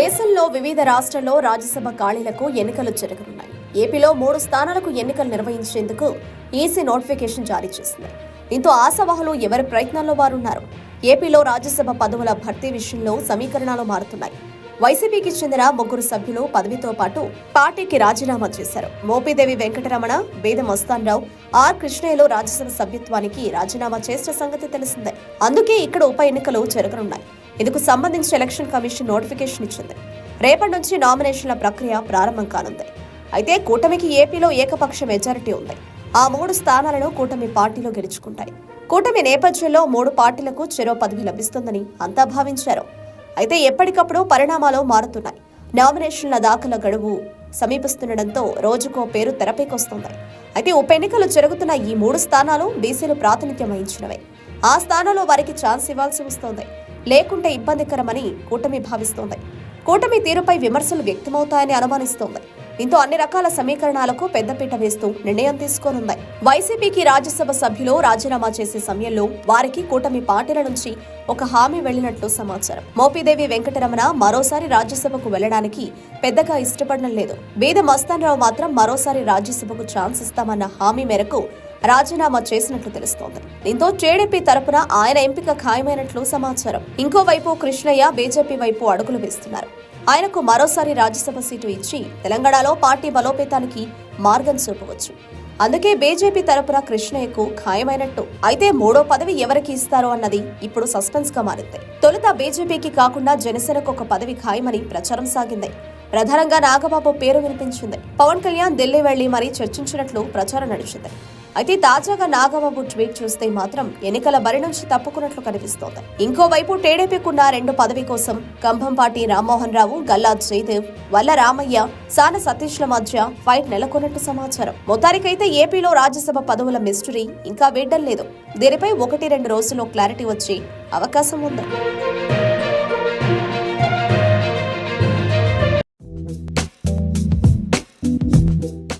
దేశంలో వివిధ రాష్ట్రాల్లో రాజ్యసభ ఖాళీలకు ఎన్నికలు జరగనున్నాయి. ఏపీలో మూడు స్థానాలకు ఎన్నికలు నిర్వహించేందుకు ఈసీ నోటిఫికేషన్ జారీ చేసింది. దీంతో ఆశావాహులు ఎవరి ప్రయత్నాల్లో వారున్నారు? ఏపీలో రాజ్యసభ పదవుల భర్తీ విషయంలో సమీకరణాలు మారుతున్నాయి. వైసీపీకి చెందిన ముగ్గురు సభ్యులు పదవితో పాటు పార్టీకి రాజీనామా చేశారు. మోపిదేవి వెంకటరమణ వేద మస్తాన్రావు ఆర్ కృష్ణయ్యలో రాజ్యసభ సభ్యత్వానికి రాజీనామా చేసిన సంగతి తెలిసిందే. అందుకే ఇక్కడ ఉప ఎన్నికలు జరగనున్నాయి. ఇందుకు సంబంధించి ఎలక్షన్ కమిషన్ నోటిఫికేషన్ ఇచ్చింది. రేపటి నుంచి నామినేషన్ల ప్రక్రియ ప్రారంభం కానుంది. అయితే కూటమికి ఏపీలో ఏకపక్ష మెజారిటీ ఉంది. ఆ మూడు స్థానాలను కూటమి పార్టీలో గెలుచుకుంటాయి. కూటమి నేపథ్యంలో మూడు పార్టీలకు చెరో పదవి లభిస్తుందని అంతా భావించారు. అయితే ఎప్పటికప్పుడు పరిణామాలు మారుతున్నాయి. నామినేషన్ల దాఖల గడువు సమీపిస్తుండటంతో రోజుకో పేరు తెరపైకొస్తుంది. అయితే ఉప ఎన్నికలు జరుగుతున్న ఈ మూడు స్థానాలు బీసీలు ప్రాతినిధ్యం వహించినవే. ఆ స్థానంలో వారికి ఛాన్స్ ఇవ్వాల్సి వస్తోంది. లేకుంటే ఇబ్బందికరమని కూటమి భావిస్తోంది. కూటమి తీరుపై విమర్శలు వ్యక్తమవుతాయని అనుమానిస్తోంది. దీంతో అన్ని రకాల సమీకరణాలకు పెద్దపీట వేస్తూ నిర్ణయం తీసుకోనుంది వైసీపీకి రాజ్యసభ సభ్యులు రాజీనామా చేసే సమయంలో వారికి కూటమి పార్టీల నుంచి ఒక హామీ వెళ్ళినట్లు సమాచారం. మోపిదేవి వెంకటరమణ మరోసారి రాజ్యసభకు వెళ్ళడానికి పెద్దగా ఇష్టపడడం లేదు. బీద మస్తాన్ రావు మాత్రం మరోసారి రాజ్యసభకు ఛాన్స్ ఇస్తామన్న హామీ మేరకు రాజీనామా చేసినట్లు తెలుస్తోంది. దీంతో టీడీపీ తరపున ఆయన ఎంపిక ఖాయమైనట్లు సమాచారం. ఇంకోవైపు కృష్ణయ్య బీజేపీ వైపు అడుగులు వేస్తున్నారు. ఆయనకు మరోసారి రాజ్యసభ సీటు ఇచ్చి తెలంగాణలో పార్టీ బలోపేతానికి మార్గం చూపవచ్చు. అందుకే బీజేపీ తరపున కృష్ణయ్యకు ఖాయమైనట్టు. అయితే మూడో పదవి ఎవరికి ఇస్తారో అన్నది ఇప్పుడు సస్పెన్స్గా మారింది. తొలుత బీజేపీకి కాకుండా జనసేనకు ఒక పదవి ఖాయమని ప్రచారం సాగింది. ప్రధానంగా నాగబాబు పేరు వినిపించింది. పవన్ కళ్యాణ్ ఢిల్లీ వెళ్ళి మరీ చర్చించినట్లు ప్రచారం నడిచింది. అయితే తాజాగా నాగబాబు ట్వీట్ చూస్తే మాత్రం ఎన్నికల బరి నుంచి తప్పుకున్నట్లు కనిపిస్తోంది. ఇంకోవైపు టీడీపీకున్న రెండు పదవి కోసం కంభంపాటి రామ్మోహన్ రావు గల్లా జయదేవ్ వల్ల రామయ్య సాన సతీష్ల మధ్య ఫైట్ నెలకొన్నట్టు సమాచారం. మొత్తానికైతే ఏపీలో రాజ్యసభ పదవుల మిస్టరీ ఇంకా వేయడం లేదు. దీనిపై ఒకటి రెండు రోజుల్లో క్లారిటీ వచ్చే అవకాశం ఉంది.